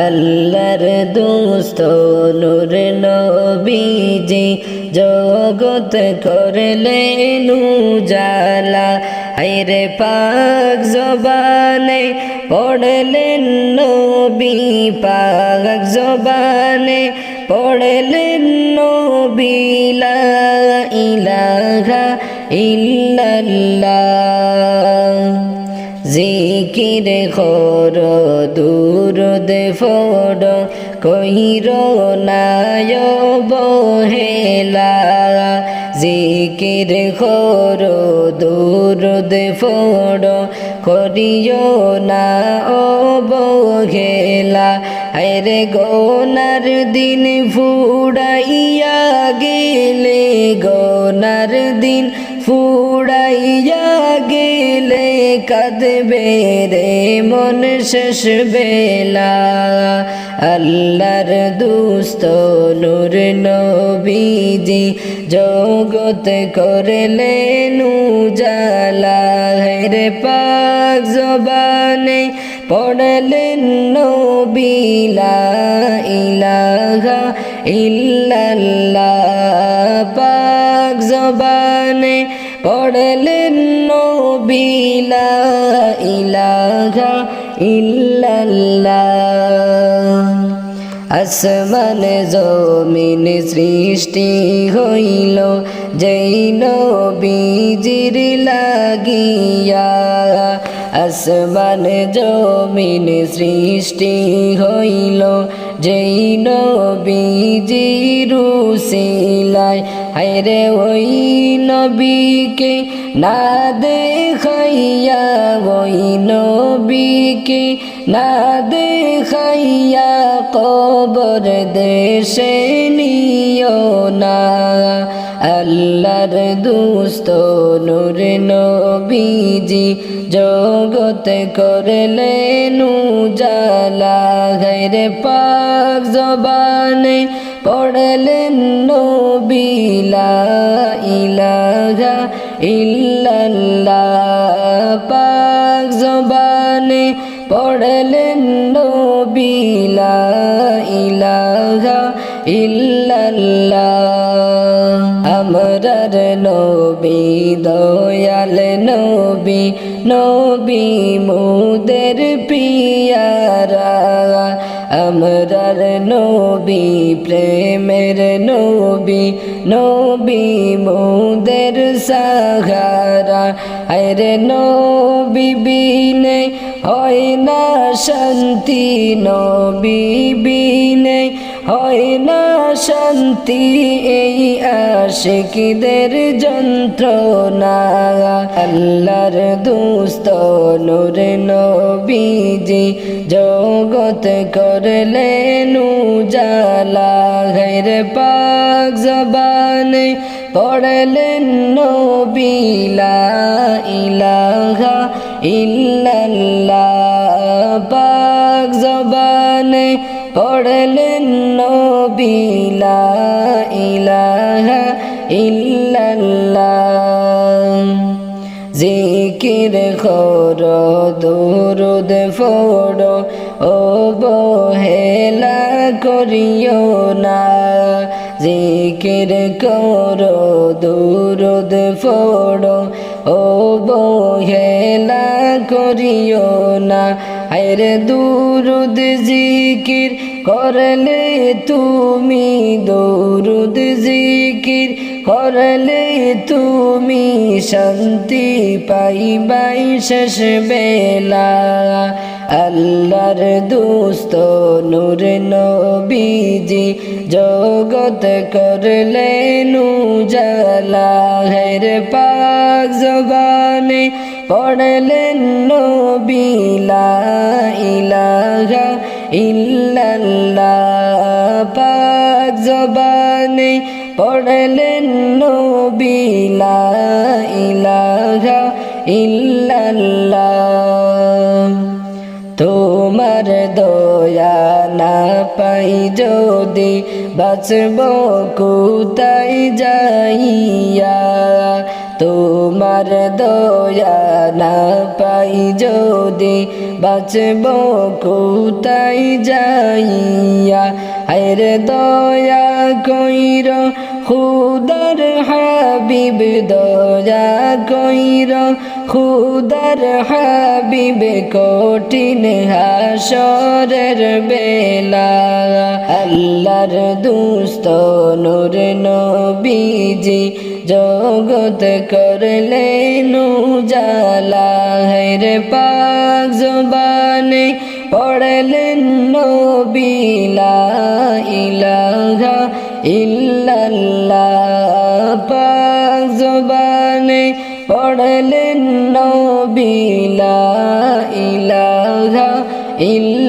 আল্লাহর দোস্ত নূর নবীজি জগত করলেন জালা আইরে পাক জবানে পড়লেন নবী, পাক জবানে পড়লেন নবী, লা ইলাহা ইল্লাল্লাহ। জিকির খর দূরদ ফোড় কহির নায় বহেলা জিকির খর দূরদ ফোড় করিও না ও বহেলা আরে গোনার দিন ফুড়াইয়া কাঁদবে রে মন শেষ বেলা। আল্লাহর দুস্ত নূর নবীজি জগত করলে জালা রে পাক জবানে পড়লেন নবীলা ইলাহা ইল্লাল্লাহ। আসমান জমিন সৃষ্টি হইল যেই নবীজির লাগিয়া। আসমান জমিন সৃষ্টি হইল, যেই নবীজির উসিলায় হায়রে ওই নবীকে না দেখাইয়া, ওই নবীকে না দেখাইয়া কবর দেশে আল্লাহর দুস্ত নূর নবীজি জগত করলে জালা ঘরে পাক জবানে পড়লেন নবীলা ইলাহা ইল্লাল্লাহ। পাক জবানে পড়লেন নবীলা ইলাহা ইল্লাল্লাহ। আমরার নবী, দয়াল নবী নবী মুদের পিয়ারা। আমরার নবী, প্রেমের নবী নবী মুদের সাহারা। আরে নবী, বিনে হয় না শান্তি, নবী, বিনে হয় না শান্তি এই আশিকদের যন্ত্রণা। আল্লাহর দুস্ত নূর নবীজি জগত করলেন জালা ঘর পাক জবানে পড়লেন নবীলা ইলাহা ইল্লাল্লাহ। পাক জবানে পড়লেন জিকির খর, দুরুদ ফোড় ও বহেলা করিও না। জিকির কর, দুরুদ ফোড় ও বহেলা করিও না। আরে দুরুদ জিকির করলে তুমি দৌরুদ জিকির করলে তুমি শান্তি পাইবাই শেষ বেলা। আল্লাহর দুস্ত নূর নবীজি জগত করলেন জালা হের পাক জবানে পড়লেন ইলাহা ইল্লাল্লাহ। পাক জবানে পড়লেন ইলাহা ইল্লাল্লাহ। তোমার দয়া না পাই যদি বাঁচব কোথায় যাইয়া? তোমার দয়া না পাই যদি বাঁচব কোথায় যাইয়া? হায়রে দয়া কইর, খুদার হাবিব, দয়া কইর, খুদার হাবিব, কঠিন হাসরের বেলা। আল্লাহর দুস্ত নূর নবীজি জগত করলে জালা হের পাক জবানে পড়লেন নবিলা ইলাহা ইল্লাল্লাহ। পাক জবানে পড়লেন নবিলা ইলাহা ইল্লাল্লাহ।